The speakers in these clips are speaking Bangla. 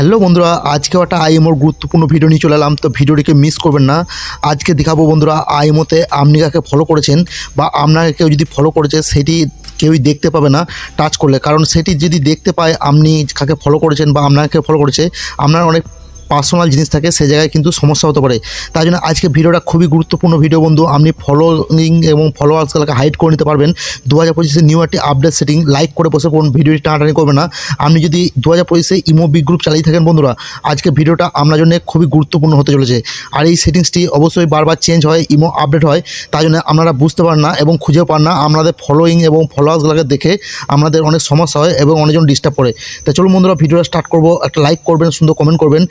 হ্যালো বন্ধুরা আজকে একটা আইএমওর গুরুত্বপূর্ণ ভিডিও নিয়ে চলে এলাম, তো ভিডিওটিকে মিস করবেন না। আজকে দেখাবো বন্ধুরা, আইএমওতে আপনি কাকে ফলো করেছেন, বা আপনাকে কেউ যদি ফলো করেছে, সেটি কেউই দেখতে পাবে না টাচ করলে। কারণ সেটি যদি দেখতে পায় আপনি কাকে ফলো করেছেন বা আপনাকে ফলো করেছে আপনার অনেক পার্সোনাল জিনিস থাকে, সে জায়গায় কিন্তু সমস্যা হতে পারে। তাই জন্য আজকে ভিডিওটা খুবই গুরুত্বপূর্ণ ভিডিও বন্ধু। আপনি ফলোইং এবং ফলোয়ার্সগুলোকে হাইড করে নিতে পারবেন। দু হাজার পঁচিশে নিউ একটি আপডেট সেটিং লাইক করে বসে পড়ুন। ভিডিওটি টানাটানি করবে না। আপনি যদি দু হাজার পঁচিশে ইমো বিগ গ্রুপ চালিয়ে থাকেন বন্ধুরা, আজকে ভিডিওটা আপনার জন্য খুবই গুরুত্বপূর্ণ হতে চলেছে। আর এই সেটিংসটি অবশ্যই বারবার চেঞ্জ হয় ইমো আপডেট হয়। তাই জন্য আপনারা বুঝতে পারেন না এবং খুঁজেও পান না। আপনাদের ফলোইং এবং ফলোয়ার্সগুলোকে দেখে আপনাদের অনেক সমস্যা হয় এবং অনেকজন ডিস্টার্ব করে। তো চলুন বন্ধুরা, ভিডিওটা স্টার্ট করব। একটা লাইক করবেন, সুন্দর কমেন্ট করবেন।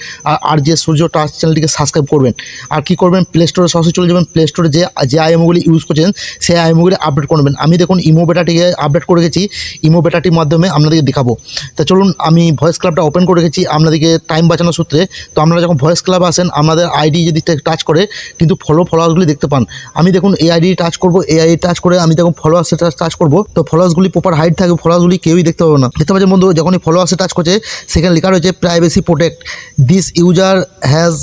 আর যে সূর্য টাচ চ্যানেলটিকে সাবস্ক্রাইব করবেন। আর কি করবেন? প্লে স্টোরে সরাসরি চলে যাবেন। প্লে স্টোরে যে যে আইএমওগুলি ইউজ করছেন, সেই আইএমওগুলি আপডেট করবেন আমি দেখুন ইমো বেটাটিকে আপডেট করে গেছি ইমো বেটাটির মাধ্যমে আপনাদেরকে দেখাবো। তা চলুন, আমি ভয়েস ক্লাবটা ওপেন করে রেখেছি। আপনাদেরকে টাইম বাঁচানোর সূত্রে। তো আপনারা যখন ভয়েস ক্লাব আসেন, আপনাদের আইডি যদি টাচ করে, কিন্তু ফলো ফলোয়ার্সগুলি দেখতে পান। আমি দেখুন এই আইডি টাচ করব এই আইডি টাচ করে আমি দেখুন ফলোয়ার্সে টাচ টাচ করব। তো ফলোয়ার্সগুলি প্রপার হাইট থাকে ফলোয়ার্সগুলি কেউই দেখতে পাবে না। দেখতে পাচ্ছেন বন্ধু, যখনই ফলোয়ার্সে টাচ করছে, সেখানে লেখা রয়েছে privacy protect this user has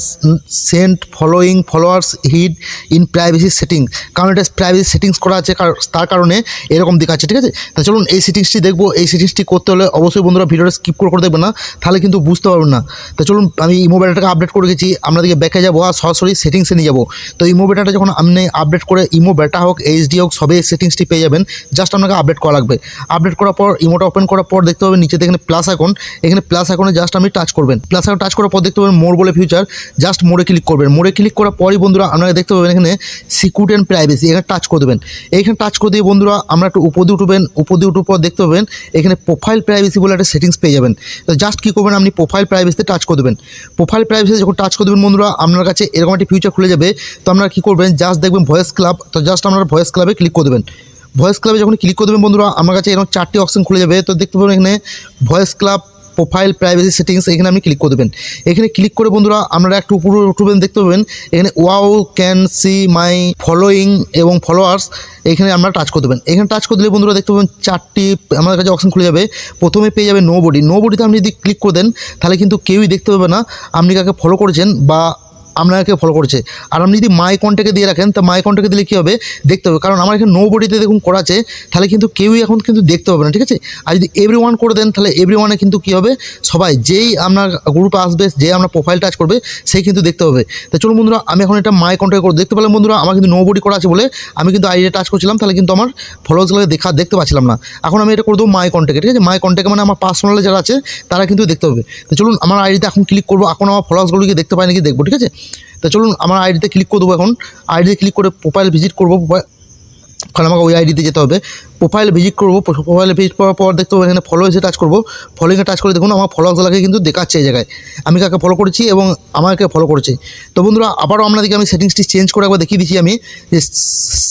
sent following followers hid in privacy settings কারণ এটা প্রাইভেসি সেটিংস করা আছে তার কারণে এরকম দেখাচ্ছে, ঠিক আছে? তা চলুন এই সেটিংসটি দেখব। এই সেটিংসটি করতে হলে অবশ্যই বন্ধুরা ভিডিওটা স্কিপ করে করে দেখবেন না, তাহলে কিন্তু বুঝতে পারবেন না। তা চলুন, আমি ইমো বেটাটাকে আপডেট করে গেছি আপনাদেরকে ব্যাকে যাব আর সরাসরি সেটিংসে নিয়ে যাব। তো ইমো বেটাটা যখন আপনি আপডেট করে ইমো বেটা হোক এইচডি হোক সবে সেটিংসটি পেয়ে যাবেন। জাস্ট আপনাকে আপডেট করা লাগবে। আপডেট করার পর ইমোটা ওপেন করার পর দেখতে পাবেন নিচে এখানে প্লাস এখন এখানে প্লাস আইকনে জাস্ট আপনি টাচ করবেন। প্লাস এখন টাচ করার পর দেখতে পাবেন মোর বলে ফিউচার জাস্ট মোড়ে ক্লিক করবেন। মোড়ে ক্লিক করার পরই বন্ধুরা আপনারা দেখতে পাবেন এখানে সিকিউরিটি অ্যান্ড প্রাইভেসি এখানে টাচ করে দেবেন। এইখানে টাচ করে দিয়ে বন্ধুরা আমরা একটু উপর দিয়ে উঠবেন, উপর দিয়ে উঠার পর দেখতে পাবেন এখানে প্রোফাইল প্রাইভেসি বলে একটা সেটিংস পেয়ে যাবেন। তো জাস্ট কী করবেন আপনি প্রোফাইল প্রাইভেসিতে টাচ করে দেবেন। প্রোফাইল প্রাইভেসি যখন টাচ করে দেবেন বন্ধুরা, আপনার কাছে এরকম একটি ফিউচার খুলে যাবে। তো আপনারা কী করবেন জাস্ট দেখবেন ভয়েস ক্লাব তো জাস্ট আপনারা ভয়েস ক্লাবে ক্লিক করে দেবেন। ভয়েস ক্লাবে যখন ক্লিক করে দেবেন বন্ধুরা, আমার কাছে এরকম চারটি অপশন খুলে যাবে। তো দেখতে পাবেন এখানে voice club profile privacy settings এখানে আপনি ক্লিক করে দেবেন। এখানে ক্লিক করে বন্ধুরা, আপনারা একটু উপরে উঠবেন দেখতে পাবেন, এখানে who can see my following এবং ফলোয়ার্স এখানে আপনারা টাচ করে দেবেন। এখানে টাচ করে দিলে বন্ধুরা, দেখতে পাবেন চারটি, আমাদের কাছে অপশন খুলে যাবে। প্রথমে পেয়ে যাবে নো বডি নো বডিতে আপনি যদি ক্লিক করে দেন, তাহলে কিন্তু কেউই দেখতে পাবে না। আপনি কাকে ফলো করেছেন বা আপনাকে ফলো করছে। আর আপনি যদি মাই কন্ট্যাক্টে দিয়ে রাখেন, তো মাই কন্ট্যাক্টে দিলে কী হবে? দেখতে হবে। কারণ আমার এখানে নো বডিতে দেখুন করা আছে, তাহলে কিন্তু কেউই এখন কিন্তু দেখতে পাবে না, ঠিক আছে? আর যদি এভরি ওয়ান করে দেন, তাহলে এভরি ওয়ানে কিন্তু কী হবে? সবাই যেই আপনার গ্রুপে আসবে যে আপনার প্রোফাইল টাচ করবে, সেই কিন্তু দেখতে হবে তো চলুন বন্ধুরা, আমি এখন এটা মাই কন্ট্যাক্ট করে দেখতে পেলাম বন্ধুরা, আমার কিন্তু নো বডি করা আছে বলে আমি কিন্তু আইডিয়া টাচ করছিলাম, তাহলে কিন্তু আমার ফলোয়ার্সগুলোকে দেখা দেখতে পাচ্ছিলাম না। এখন আমি এটা করে দেবো মাই কন্ট্যাক্টে ঠিক আছে? মাই কন্ট্যাক্ট মানে আমার পার্সোনালে যারা আছে, তারা কিন্তু দেখতে হবে তো চলুন, আমার আইডিতে এখন ক্লিক করব। এখন আমার ফলোয়ার্সগুলোকে দেখতে পাই নাকি দেখব, ঠিক আছে? তো চলুন আমার আইডিতে ক্লিক করে দেবো এখন। আইডিতে ক্লিক করে প্রোফাইল ভিজিট করব কারণ আমাকে ওই আইডিতে যেতে হবে। প্রোফাইল ভিজিট করব প্রোফাইলে ভিজিট করার পর দেখতে পাবো এখানে ফলো এসে টাচ করব। ফলোইংয়ে টাচ করে দেখুন, আমার ফলোয়ার্সগুলোকে কিন্তু দেখাচ্ছে এই জায়গায়। আমি কাকে ফলো করেছি এবং আমাকে ফলো করেছে। তো বন্ধুরা, আবারও আপনাদেরকে আমি সেটিংসটি চেঞ্জ করে একবার দেখিয়ে দিচ্ছি আমি যে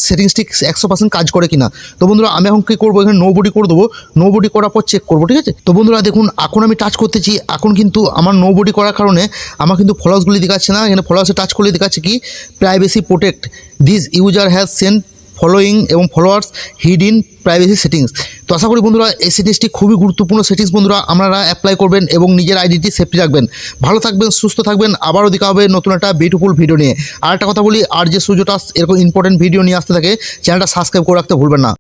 সেটিংসটি একশো পার্সেন্ট কাজ করে কিনা। তো বন্ধুরা, আমি এখন কী করব? এখানে নো বডি করে দেবো। নো বডি করার পর চেক করব, ঠিক আছে? তো বন্ধুরা, দেখুন, এখন আমি টাচ করতেছি। এখন কিন্তু আমার নো বডি করার কারণে আমার কিন্তু ফলোয়ার্সগুলি দেখাচ্ছে না। এখানে ফলোয়ার্সে টাচ করলে দেখাচ্ছে কি? Privacy protect this user has sent following এবং followers hid in privacy settings তো আশা করি বন্ধুরা, এই সেটিংসটি খুবই গুরুত্বপূর্ণ সেটিংস বন্ধুরা, আপনারা অ্যাপ্লাই করবেন এবং নিজের আইডিটি সেফটি রাখবেন। ভালো থাকবেন, সুস্থ থাকবেন, আবারও দেখা হবে নতুন একটা বিউটিফুল ভিডিও নিয়ে। আর একটা কথা বলি, আর যে সূর্যটা এরকম ইম্পর্টেন্ট ভিডিও নিয়ে আসতে থাকে চ্যানেলটা সাবস্ক্রাইব করে রাখতে ভুলবেন না।